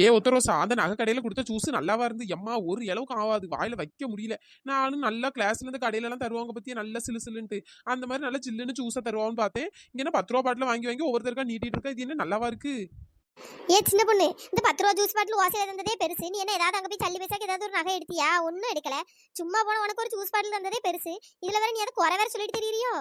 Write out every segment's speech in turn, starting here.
ஏ ஒத்தரோசா அந்த நகை கடையில கொடுத்த ஜூஸ் நல்லாவா இருந்து எம்மா ஒரு அளவுக்கு ஆகாது வாயில வைக்க முடியல. நானும் நல்லா கிளாஸ்ல இருந்து கடையில எல்லாம் தருவாங்க பத்தி நல்ல சிலு சிலுன்ட்டு. அந்த மாதிரி நல்லா சில்லுன்னு ஜூஸா தருவான்னு பார்த்தேன். இங்க பத்து ரூபா பாட்டில் வாங்கி வாங்கி ஒவ்வொருத்தருக்கா நீட்டிட்டு இருக்கா இது என்ன நல்லாவா இருக்கு? ஏ சின்ன பொண்ணு இந்த பத்து ரூபா ஜூஸ் பாட்டில் ஓசையில இருந்ததே பெருசு. நீ என்ன ஏதாவது அங்க போய் சல்லி பைசாக்கு ஏதாவது ஒரு நகை எடுத்தியா? ஒன்றும் எடுக்கல. சும்மா போன உனக்கு ஒரு ஜூஸ் பாட்டில் இருந்ததே பெருசு. இதுல வேற நீ அதை குறை வேற சொல்லிட்டு தெரியுறியோ?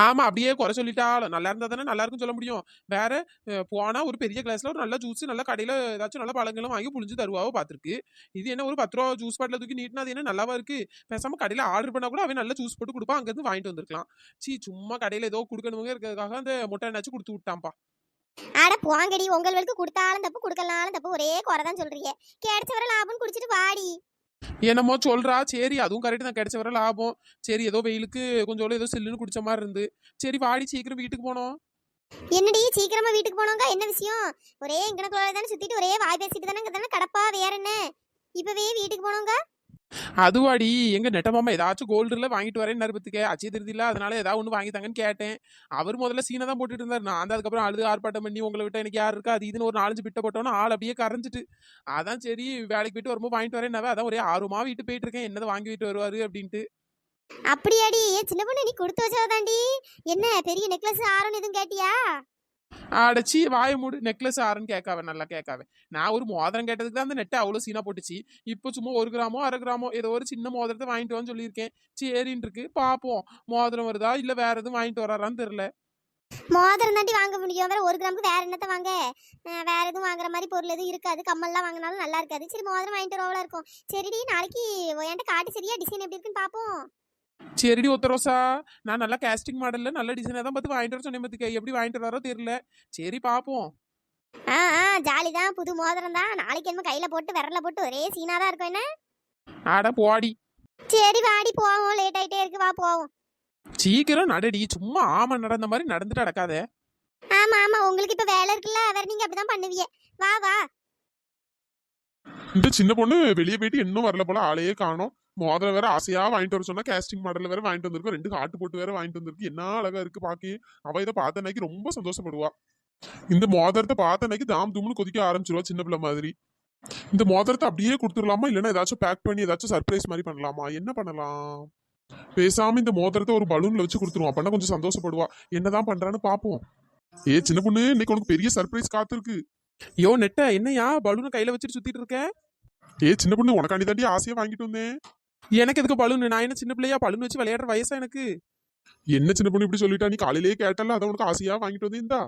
ஆமா அப்படியே குறை சொல்லிட்டாலும். நல்லா இருந்தா தானே நல்லா இருக்குன்னு சொல்ல முடியும். வேற அஹ், போனா ஒரு பெரிய கிளாஸ்ல ஒரு நல்ல ஜூஸ் நல்ல கடையில ஏதாச்சும் நல்ல பழங்களும் வாங்கி புளிஞ்சு தருவாவோ பார்த்துருக்கு. இது என்ன ஒரு பத்து ரூபா ஜூஸ் பாட்டில தூக்கி நீட்டினா அது என்ன நல்லாவா இருக்கு? பேசாம கடையில ஆர்டர் பண்ணா கூட அவன் நல்ல ஜூஸ் போட்டு கொடுப்பான் அங்கிருந்து வாங்கிட்டு வந்திருக்கலாம். சீ சும்மா கடையில ஏதோ கொடுக்கணுங்க இருக்கிறதுக்காக அந்த முட்டை என்னாச்சும் கொடுத்து விட்டான்ப்பா. அட போங்கடி. உங்களுக்கு கொடுத்தாலும் தப்பு கொடுக்கலாலும் தப்பு. ஒரே குறை தான் சொல்றீங்க. கிடைச்ச வர லாபம் குடிச்சிட்டு வாடி. என்னமோ சொல்றா. சரி அதுவும் கரெக்ட் தான். கிடைச்ச வர லாபம். சரி ஏதோ வெயிலுக்கு கொஞ்சம் ஏதோ சில்லுன்னு குடிச்ச மாதிரி இருந்து. சரி வாடி சீக்கிரம் வீட்டுக்கு போனோம். என்னடி சீக்கிரமா வீட்டுக்கு போனோங்க என்ன விஷயம்? ஒரே இங்கனக்குள்ள தானே சுத்திட்டு ஒரே வாய் பேசிட்டு தானே இங்க தானே கடப்பா வேற என்ன? இப்பவே வீட்டுக்கு போனோங்க அதுவாடி எங்க நெட்டமாமா ஏதாச்சும் கோல்டுல வாங்கிட்டு வரேன் நறுபத்துக்கு அச்சய திருதியில அதனால ஏதாவது ஒன்று வாங்கி தாங்கன்னு கேட்டேன். அவர் முதல்ல சீனை தான் போட்டுட்டு இருந்தார். நான் அந்த அதுக்கப்புறம் அழுது ஆர்ப்பாட்டம் பண்ணி உங்களை விட்டு எனக்கு யார் இருக்கா? அது இதுன்னு ஒரு நாலஞ்சு பிட்ட போட்டோன்னா ஆள் அப்படியே கரைஞ்சிட்டு. அதான் சரி வேலைக்கு போயிட்டு வரும்போது வாங்கிட்டு வரேன் அதான் ஒரே ஆர்வமா வீட்டு போயிட்டு இருக்கேன். என்னதை வாங்கி விட்டு வருவாரு? அப்படின்ட்டு. அப்படியாடி ஏன் சின்ன பொண்ணு நீ கொடுத்து வச்சதாண்டி என்ன பெரிய நெக்லஸ் ஆரம் எதுவும் கேட்டியா? அடைச்சி வாய மூடு நெக்லஸ் ஆறுன்னு கேட்காவே நல்லா கேட்காவே. நான் ஒரு மோதிரம் கேட்டதுக்கு தான் அந்த நெட்டை அவ்வளோ சீனா போட்டுச்சு. இப்போ சும்மா ஒரு கிராமோ அரை கிராமோ ஏதோ ஒரு சின்ன மோதிரத்தை வாங்கிட்டு வான்னு சொல்லியிருக்கேன். சரின்னு இருக்கு பார்ப்போம் மோதிரம் வருதா இல்லை வேற எதுவும் வாங்கிட்டு வராரான்னு தெரில மோதிரம் தாண்டி வாங்க முடியும். வேற ஒரு கிராமுக்கு வேற என்னத்தை வாங்க? வேற எதுவும் வாங்குற மாதிரி பொருள் எதுவும் இருக்காது. கம்மல்லாம் வாங்கினாலும் நல்லா இருக்காது. சரி மோதிரம் வாங்கிட்டு ரோவலாக இருக்கும். சரிடி நாளைக்கு என்கிட்ட காட்டு சரியா டிசைன் எப்படி இருக்குன்னு பாப்போம். சரிடி ஒத்தரோசா நான் நல்லா கேஸ்டிங் மாடல்ல நல்ல டிசைனாக தான் பார்த்து வாங்கிட்டு வர சொன்னேன் பார்த்துக்க. எப்படி வாங்கிட்டு வராரோ தெரியல. சரி பார்ப்போம். ஆ ஆ ஜாலி தான். புது மோதிரம் தான். நாளைக்கு என்ன கையில போட்டு விரல போட்டு ஒரே சீனா தான் இருக்கும் என்ன? ஆட போடி. சரி வாடி போவோம். லேட் ஆயிட்டே இருக்கு. வா போவோம். சீக்கிரம் நடடி. சும்மா ஆமா நடந்த மாதிரி நடந்துட்டு நடக்காத. ஆமா ஆமா. உங்களுக்கு இப்ப வேலை இருக்குல்ல? வேற நீங்க அப்படிதான் பண்ணுவீங்க. வா வா. இந்த சின்ன பொண்ணு வெளியே போயிட்டு இன்னும் வரல போல. ஆளையே காணோம். மோதிரம் வேற ஆசையா வாங்கிட்டு வர சொன்னா கேஸ்டிங் மாடல் வேற வாங்கிட்டு வந்திருக்கோம் ரெண்டு காட்டு போட்டு வேற வாங்கிட்டு வந்திருக்கு. என்ன அழகா இருக்கு பாக்கி? அவ இதை பார்த்த அன்னைக்கு ரொம்ப சந்தோஷப்படுவா. இந்த மோதிரத்தை பார்த்த அன்னைக்கு தாம் தும்னு கொதிக்க ஆரம்பிச்சிருவா சின்ன பிள்ளை மாதிரி. இந்த மோதிரத்தை அப்படியே கொடுத்துடலாமா? இல்லைன்னா ஏதாச்சும் பேக் பண்ணி ஏதாச்சும் சர்ப்ரைஸ் மாதிரி பண்ணலாமா? என்ன பண்ணலாம்? பேசாம இந்த மோதிரத்தை ஒரு பலூன்ல வச்சு கொடுத்துருவோம். அப்பனா கொஞ்சம் சந்தோஷப்படுவா. என்னதான் பண்றான்னு பாப்போம். ஏ சின்ன பொண்ணு இன்னைக்கு உனக்கு பெரிய சர்ப்ரைஸ் காத்திருக்கு. யோ நெட்ட என்னையா பலூனை கையில வச்சுட்டு சுத்திட்டு இருக்க? ஏ சின்ன பொண்ணு உனக்காண்டி தாண்டி ஆசையா வாங்கிட்டு வந்தேன். எனக்கு எதுக்கு பலூன் நான் என்ன சின்ன பிள்ளையா பலூன் வச்சு விளையாடுற வயசா எனக்கு? என்ன சின்ன பொண்ணு இப்படி சொல்லிட்டா? நீ காலையிலேயே கேட்டல அதை உனக்கு ஆசையா வாங்கிட்டு வந்திருந்தா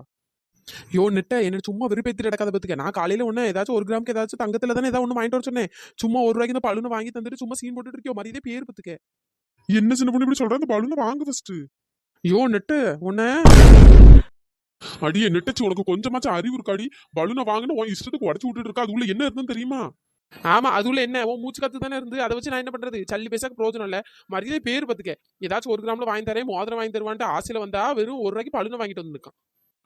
யோ நெட்ட என்ன சும்மா விருப்பத்தி நடக்காத பத்துக்க. நான் காலையில ஒண்ணு ஏதாச்சும் ஒரு கிராமுக்கு ஏதாச்சும் தங்கத்துல தானே ஏதாவது ஒண்ணு வாங்கிட்டு வர சொன்னேன். சும்மா ஒரு ரூபாய்க்கு இந்த பலூனை வாங்கி தந்துட்டு சும்மா சீன் போட்டுட்டு இருக்கியோ? மரியாதை பேர் பத்துக்க. என்ன சின்ன பொண்ணு இப்படி சொல்ற? அந்த பலூனை வாங்கு ஃபர்ஸ்ட் யோ நெட்டு உன்ன அடியே நெட்டச்சு உனக்கு கொஞ்சமாச்சும் அறிவு இருக்காடி. பலூனை வாங்கின உன் இஷ்டத்துக்கு உடச்சு விட்டுட்டு இருக்கா? அது உள்ள என்ன இருக்குன்னு தெரியுமா? ஆமா அதுல என்ன? உன் மூச்சு கத்து தானே இருந்து? அதை வச்சு நான் என்ன பண்றது? சல்லி பேசாக்கு பிரோஜனம் இல்ல. மரியாதை பேர் பத்துக்க. ஏதாச்சும் ஒரு கிராம்ல வாங்கி தரேன் மோதிரம் வாங்கி தருவான்ட்டு ஆசையில வந்தா வெறும் ஒரு ரூபாய்க்கு பலூனை வாங்கிட்டு வந்திருக்கான்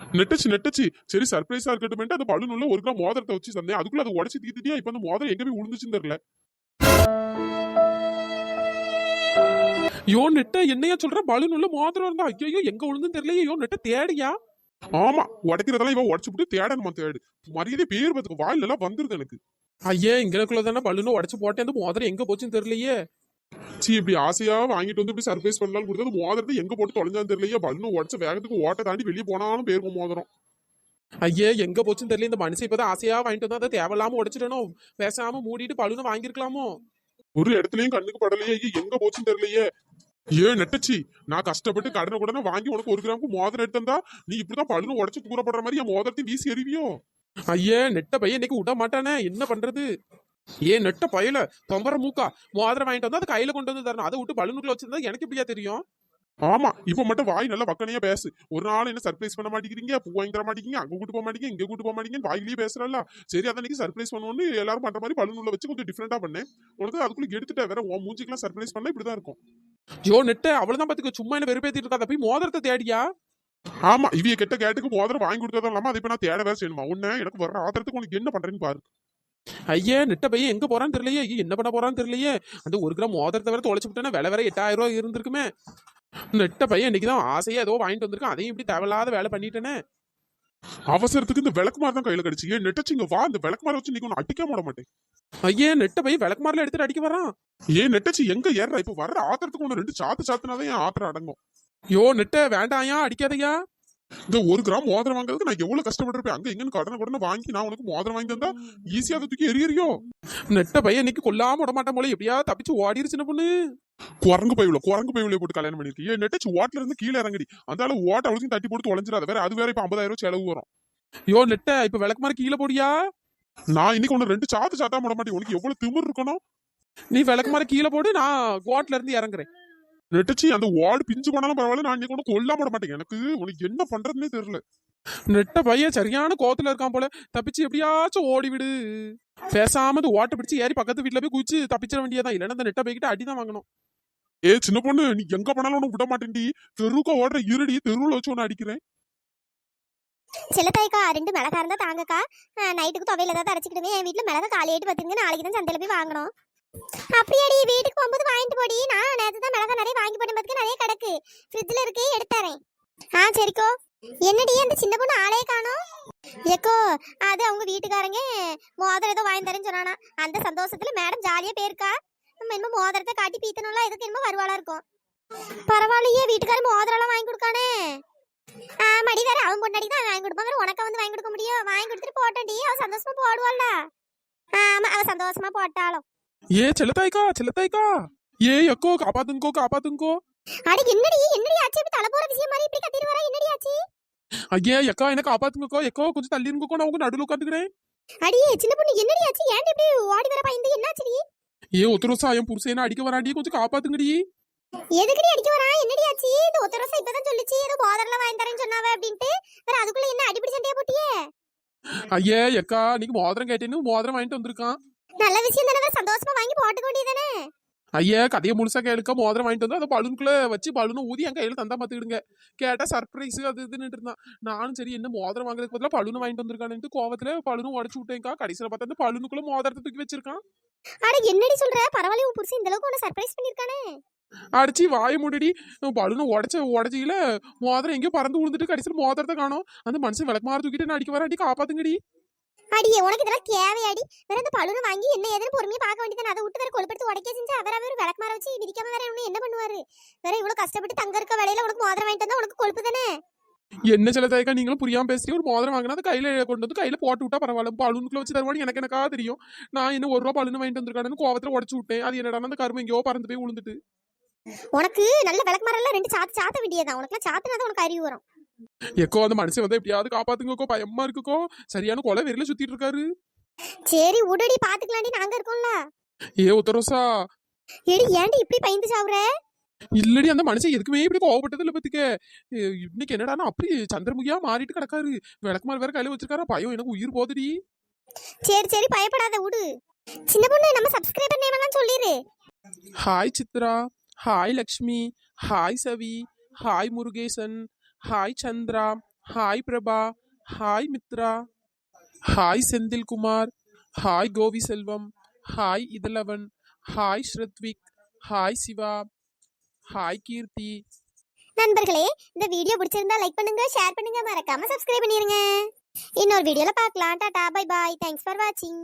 நெட்டச்சு நெட்டச்சு. சரி சர்ப்ரைஸா இருக்கட்டும் அந்த பலூன் உள்ள ஒரு கிராம் மோதிரத்தை வச்சு தந்தேன். அதுக்குள்ள அதை உடச்சு தீத்திட்டியா இப்ப அந்த மோதிரம் எங்க போய் விழுந்துச்சுன்னு தெரியல. யோ நெட்ட என்னையா சொல்ற? பலூன் உள்ள மோதிரம் இருந்தா. ஐயோ எங்க விழுந்துன்னு தெரியலையே. யோ நெட்ட தேடியா? ஆமா உடைக்கிறதெல்லாம் இவன் உடச்சு விட்டு தேடணுமா தேடு. மரியாதை பேர் பார்த்துக்க வாயில எல்லாம் வந்துருது எனக்கு. ஐயே இங்கனக்குள்ள தானே பலூனை உடச்சு போட்டேன். அந்த மோதிரம் எங்க போச்சுன்னு தெரியலையே. சீ இப்படி ஆசையா வாங்கிட்டு வந்து இப்படி சர்ப்ரைஸ் பண்ணலாம்னு கொடுத்தது மோதிரத்தை எங்க போட்டு தொலைஞ்சான்னு தெரியலையே. பலூன் உடச்ச வேகத்துக்கு ஓட்ட தாண்டி வெளியே போனாலும் போயிருக்கும் மோதிரம். ஐயே எங்க போச்சுன்னு தெரியல இந்த மனுஷன் இப்பதான் ஆசையா வாங்கிட்டு வந்தா அதை தேவையில்லாம உடைச்சிடணும். பேசாம மூடிட்டு பலூனை வாங்கியிருக்கலாமோ? ஒரு இடத்துலயும் கண்ணுக்கு படலையே. ஐயோ, எங்க போச்சுன்னு தெரியலையே. ஏன் நெட்டச்சி நான் கஷ்டப்பட்டு கடனை உடனே வாங்கி உனக்கு ஒரு கிராமுக்கு மோதிரம் எடுத்தா நீ இப்படிதான் பழுனு உடச்சு தூரப்படுற மாதிரி என் மோதிரத்தையும் வீசி எறிவியோ? ஐயே நெட்ட பையன் இன்னைக்கு விட மாட்டானே. என்ன பண்றது? ஏன் நெட்ட பையல தொம்பர மூக்கா. மோதிரம் வாங்கிட்டு வந்து அதை கையில கொண்டு வந்து தரணும். அதை விட்டு பலூனுக்குள்ள வச்சிருந்தா எனக்கு இப்படியா தெரியும்? ஆமா இப்ப மட்டும் வாய் நல்லா வக்கனையா பேசு. ஒரு நாள் என்ன சர்ப்ரைஸ் பண்ண மாட்டேங்கிறீங்க? பூ வாங்கி தர மாட்டேங்க. அங்க கூட்டு போக மாட்டேங்க இங்க கூட்டு போக மாட்டேங்க வாயிலேயே பேசுறல சரி அன்னைக்கு சர்ப்ரைஸ் பண்ணுவோம்னு எல்லாரும் பண்ற மாதிரி பலூன்ல வச்சு கொஞ்சம் டிஃப்ரெண்டா பண்ணேன். உனக்கு அதுக்குள்ள எடுத்துட்ட வேற உன் மூஞ்சிக்கெல்லாம் சர்ப்ரைஸ் பண்ணா இப்படிதான் இருக்கும். யோ நெட்ட அவ்வளவுதான் பாத்துக்க. சும்மா என்ன வெறுப்பேத்திட்டு இருக்காத. போய் மோதிரத்தை தேடியா? ஆமா இவிய கெட்ட கேட்டுக்கு மோதிரம் வாங்கி கொடுத்ததும் இல்லாம அதை இப்ப நான் தேட வேற செய்யணுமா? உன்ன எனக்கு வர ஆத்திரத்துக்கு உனக்கு என்ன பண்றேன்னு பாரு. ஐயே நெட்ட பையன் எங்க போறான்னு தெரியலையே. ஐயே, என்ன பண்ண போறான்னு தெரியலையே. அந்த ஒரு கிராம் மோதிரத்தை வேற தொலைச்சு விட்டேன்னா விலை வேற எட்டாயிரம் ரூபாய் இருந்திருக்குமே. நெட்ட பையன் இன்னைக்கு தான் ஆசையா ஏதோ வாங்கிட்டு வந்திருக்கான். அதையும் இப்படி தேவையில்லாத வேலை பண்ணிட்டேனே. அவசரத்துக்கு இந்த விளக்குமாறு தான் கையில கிடைச்சு. ஏன் நெட்டச்சிங்க வா இந்த விளக்குமாறு வச்சு நீங்க அடிக்க மாட மாட்டேன். ஐயே நெட்டை போய் விளக்குமாரில் எடுத்துட்டு அடிக்க வரான். ஏன் நெட்டச்சி எங்க ஏற இப்ப வர்ற ஆத்திரத்துக்கு ஒண்ணு ரெண்டு சாத்து சாத்துனாதான் என் ஆத்திரம் அடங்கும். யோ நெட்ட வேண்டாயா? அடிக்காதையா? இந்த ஒரு கிராம் மோதிரம் வாங்குறதுக்கு நான் எவ்வளவு கஷ்டப்பட்டிருப்பேன். அங்க எங்கன்னு கடனை கடனை வாங்கி நான் உனக்கு மோதிரம் வாங்கி தந்தா ஈஸியா அதை தூக்கி எரியறியோ நெட்ட பையன் இன்னைக்கு கொல்லாம விட போல. எப்படியா தப்பிச்சு ஓடிரு சின்ன பொண்ணு? குரங்கு பைவில குரங்கு பைவில போட்டு கல்யாணம் பண்ணிருக்கு ஏன் நெட்டச்சு ஓட்டுல இருந்து கீழே இறங்கடி. அந்த அளவு ஓட்ட அவளுக்கும் தட்டி போட்டு தொலைஞ்சிடாத. வேற அது வேற இப்ப ஐம்பதாயிரம் ரூபாய் செலவு வரும். யோ நெட்ட இப்ப விளக்கு மாதிரி கீழே போடியா? நான் இன்னைக்கு ஒண்ணு ரெண்டு சாத்து சாத்தா போட மாட்டேன். உனக்கு எவ்வளவு திமிர் இருக்கணும்? நீ விளக்கு மாதிரி கீழே போடு நான் கோட்ல இருந்து இறங்குறேன். நெட்டச்சி அந்த வார்டு பிஞ்சு போனாலும் பரவாயில்ல நான் இன்னைக்கு ஒண்ணு கொல்லாம போட மாட்டேன். எனக்கு உனக்கு என்ன பண்றதுன்னே தெரியல. நெட்ட பையன் சரியான கோத்துல இருக்கான் போல. தப்பிச்சு எப்படியாச்சும் ஓடி விடு. பேசாம இந்த ஓட்ட பிடிச்சு ஏறி பக்கத்து வீட்டுல போய் குதிச்சு தப்பிச்சிட வேண்டியதான் இல்லைன்னா அந்த நெட்ட பைக்கிட்ட அடிதான் வாங்கணும். ஏ சின்ன பொண்ணு நீ எங்க போனாலும் உனக்கு விட மாட்டேன்டி. தெருவுக்கு ஓடுற இருடி தெருவுல வச்சு ஒன்னு அடிக்கிறேன். சிலத்தாய்க்கா ரெண்டு மிளகா இருந்தா தாங்கக்கா. நைட்டுக்கு துவையில ஏதாவது அரைச்சிக்கிடுவேன் என் வீட்டுல மிளகா காலையிட்டு பார்த்துங்க நாளைக்கு தான் சந்தையில போய் வாங்கணும். அப்படியாடி வீட்டுக்கு போகும்போது வாங்கிட்டு போடி. நான் நேற்று தான் மிளகா நிறைய வாங்கி போட்டு பார்த்துக்க நிறைய கிடக்கு. ஃப்ரிட்ஜில் இருக்கு எடுத்துறேன் ஆ சரிக்கோ. என்னடி அந்த சின்ன பொண்ணு ஆளே காணோம். ஏக்கோ அது அவங்க வீட்டுக்காரங்க மோதிரம் ஏதோ வாங்கி தரேன்னு சொன்னானா. அந்த சந்தோஷத்துல மேடம் ஜாலியா போயிருக்கா. நம்ம என்னமோ மோதிரத்தை காட்டி பீத்தணும்ல எதுக்கு என்னமோ வருவாளா இருக்கும். பரவாயில்லையே வீட்டுக்காரர் மோதிரம்லாம் வாங்கி கொடுக்கானே. ஆமாடி வேற அவன் பொண்டாடி தான் வாங்கி கொடுப்பாங்க உனக்கு வந்து வாங்கி கொடுக்க முடியும். வாங்கி கொடுத்துட்டு போட்டேன்டி. அவ சந்தோஷமா போடுவாள்ல ஆமா அவ சந்தோஷமா போட்டாலும். ஏ செல்லத்தாய்க்கா செல்லத்தாய்க்கா. ஏ எக்கோ காப்பாத்துங்கோ காப்பாத்துங்கோ அடி என்னடி என்னடி ஆச்சு? இப்படி தலை போற விஷயம் மாதிரி இப்படி கத்திட்டு வர? என்னடி ஆச்சு? ஐயே எக்கா என்ன காப்பாத்துங்கக்கோ? எக்கோ கொஞ்சம் தள்ளி இருங்கக்கோ நான் உங்க நடுவில் உட்காந்துக்கிறேன் அடி சின்ன பொண்ணு என்னடி ஆச்சு? ஏன் இப்படி ஓடி வர பயந்து? என்னாச்சுடி ஏ ஒத்துரோசா என் புருஷனை அடிக்க வராண்டி கொஞ்சம் காப்பாத்துங்கடி. எதுக்குடி அடிக்க வரா என்னடி ஆச்சு? இந்த ஒத்த ரோசா இப்பதான் சொல்லுச்சு ஏதோ மோதிரம்லாம் வாங்கி தரேன்னு சொன்னாவ அப்படின்ட்டு. வேற அதுக்குள்ள என்ன அடிப்படி சண்டையா போட்டியே? ஐயே எக்கா நீங்க மோதிரம் கேட்டேன்னு மோதிரம் வாங்கிட்டு வந்திருக்கான். நல்ல விஷயம் தானே சந்தோஷமா வாங்கி போட்டுக்க வேண்டியதானே ஐயா கதையை முழுசா கேளுக்க மோதிரம் வாங்கிட்டு வந்து அதை பலூனுக்குள்ள வச்சு பலூனை ஊதி என் கையில தந்தா பாத்துக்கிடுங்க. கேட்டா சர்ப்ரைஸ் அது இதுன்னு இருந்தான். நானும் சரி என்ன மோதிரம் வாங்குறதுக்கு பதிலா பலூனை வாங்கிட்டு வந்திருக்கானுட்டு கோவத்துல பலூனும் உடச்சு விட்டேன்க்கா. கடைசியில பார்த்தா அந்த பலூனுக்குள்ள மோதிரத்தை தூக்கி வச்சிருக்கான். அட என்னடி சொல்ற? பரவாயில்ல உன் புருஷன் இந்த அளவுக்கு சர்ப்ரைஸ் பண்ணிருக்கானே? அடிச்சு வாய முடி பலூனை உடச்ச உடச்சியில மோதிரம் எங்கேயோ பறந்து விழுந்துட்டு கடைசியில் மோதிரத்தை காணோம். அந்த மனுஷன் விளக்கு மாற தூக்கிட்டு நான் அடிக்க வராட்டி காப்பாத்துங்கடி. அடியே உனக்கு இதெல்லாம் தேவையாடி. வேற அந்த பழுனை வாங்கி என்ன ஏதுன்னு பொறுமையா பார்க்க வேண்டியதானே அதை விட்டு வேற கொழுப்படுத்து உடைக்க செஞ்சு அவர் அவர் விளக்கு மாற வச்சு விதிக்காம வேற இன்னும் என்ன பண்ணுவாரு? வேற இவ்வளவு கஷ்டப்பட்டு தங்க இருக்க வேலையில உனக்கு மோதிரம் வாங்கிட்டு வந்தா உனக்கு கொழுப்பு தானே? என்ன சில தயக்கா நீங்களும் புரியாம பேசி ஒரு மோதிரம் வாங்கினா அதை கையில கொண்டு வந்து கையில போட்டு விட்டா பரவாயில்ல. பலூனுக்குள்ள வச்சு தருவானு எனக்கு எனக்கா தெரியும். நான் என்ன ஒரு ரூபா பலூன் வாங்கிட்டு வந்திருக்கானு கோவத்துல உடச்சு விட்டேன். அது என்னடா அந்த கரும்பு எங்கேயோ பறந்து போய் விழுந்துட்டு உனக்கு நல்ல விளக்கு மரம் ரெண்டு சாத்து சாத்த வேண்டியதான் உனக்கு சாத்துனா உனக்கு அறிவு வரும். எக்கோ அந்த மனுஷன் வந்து எப்படியாவது காப்பாத்துங்கக்கோ பயமா இருக்குக்கோ. சரியான கொலை வெறியில சுத்திட்டு இருக்காரு. சரி உடடி பாத்துக்கலாண்டி நாங்க இருக்கோம்ல. ஏ உத்தரோசா எடி ஏன்டி இப்படி பயந்து சாவுற? இல்லடி அந்த மனுஷன் எதுக்குமே இப்படி கோவப்பட்டது இல்ல பத்துக்க. இன்னைக்கு என்னடானா அப்படி சந்திரமுகியா மாறிட்டு கிடக்காரு. விளக்குமார் வேற கையில வச்சிருக்காரா? பயம் எனக்கு உயிர் போகுதுடி சரி சரி பயப்படாத விடு சின்ன பொண்ணு நம்ம சப்ஸ்கிரைபர் நேம் எல்லாம் சொல்லிரு. Hi Chitra. Hi Lakshmi. Hi Savi. Hi Murugesan. Hi Chandra hi Prabha hi Mitra hi Senthilkumar hi Kovi Selvam hi Ithalavan hi Srathvik hi Siva hi Keerthi நண்பர்களே இந்த வீடியோ பிடிச்சிருந்தா லைக் பண்ணுங்க share பண்ணுங்க மறக்காம subscribe பண்ணிருங்க. இன்னொரு வீடியோல பார்க்கலாம். Tata bye bye thanks for வாட்சிங்